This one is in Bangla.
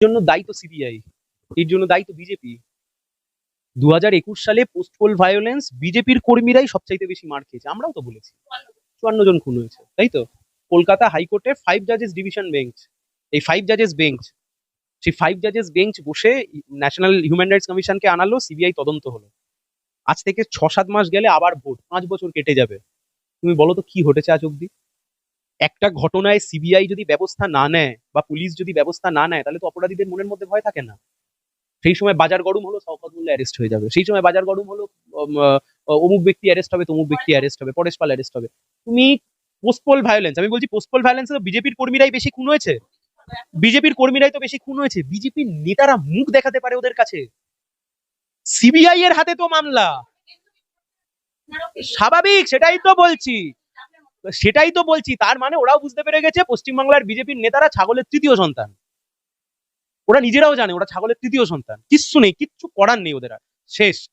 জন্য দায়ী তো সিবিআই এর জন্য দায়ী তো বিজেপি দু হাজার একুশ সালে পোস্ট পোল ভায়োলেন্স বিজেপির কর্মীরাই সবচাইতে বেশি মার খেয়েছে, আমরাও তো বলেছি। চুয়ান্ন জন খুন হয়েছে, তাই তো? কলকাতা হাইকোর্টে ফাইভ জাজেস ডিভিশন বেঞ্চ এই ফাইভ জাজেস বেঞ্চ সেই ফাইভ জাজেস বেঞ্চ বসে ন্যাশনাল হিউম্যান রাইটস কমিশনকে আনালো সিবিআই তদন্ত হলো। আজ থেকে ছ সাত মাস গেলে আবার ভোট, পাঁচ বছর কেটে যাবে। তুমি বলো তো কি ঘটেছে আজ অব্দি একটা ঘটনায় সিবিআই যদি ব্যবস্থা না নেয় বা পুলিশ যদি ব্যবস্থা না নেয়, তাহলে তো অপরাধীদের মনের মধ্যে ভয় থাকে না। সেই সময় বাজার গরম হলো, শওকত অ্যারেস্ট হয়ে যাবে। সেই সময় বাজার গরম হলো অমুক ব্যক্তি অ্যারেস্ট হবে, তমুক ব্যক্তি অ্যারেস্ট হবে, পরেশ পাল অ্যারেস্ট হবে। তুমি পোস্টপোল ভায়োলেন্স আমি বলছি পোস্টপোল ভায়োলেন্স তো বিজেপির কর্মীরাই বেশি খুন হয়েছে। বিজেপির কর্মীরাই তো বেশি খুন হয়েছে। বিজেপির নেতারা মুখ দেখাতে পারে ওদের কাছে। সিবিআই এর হাতে তো মামলা। স্বাভাবিক, সেটাই তো বলছি। সেটাই তো বলছি, তার মানে ওরাও বুঝতে পেরে গেছে পশ্চিমবাংলার বিজেপির নেতারা ছাগলের তৃতীয় সন্তান। ওরা নিজেরাও জানে ওরা ছাগলের তৃতীয় সন্তান। কিচ্ছু নেই, কিচ্ছু করার নেই ওদের আর। শেষ।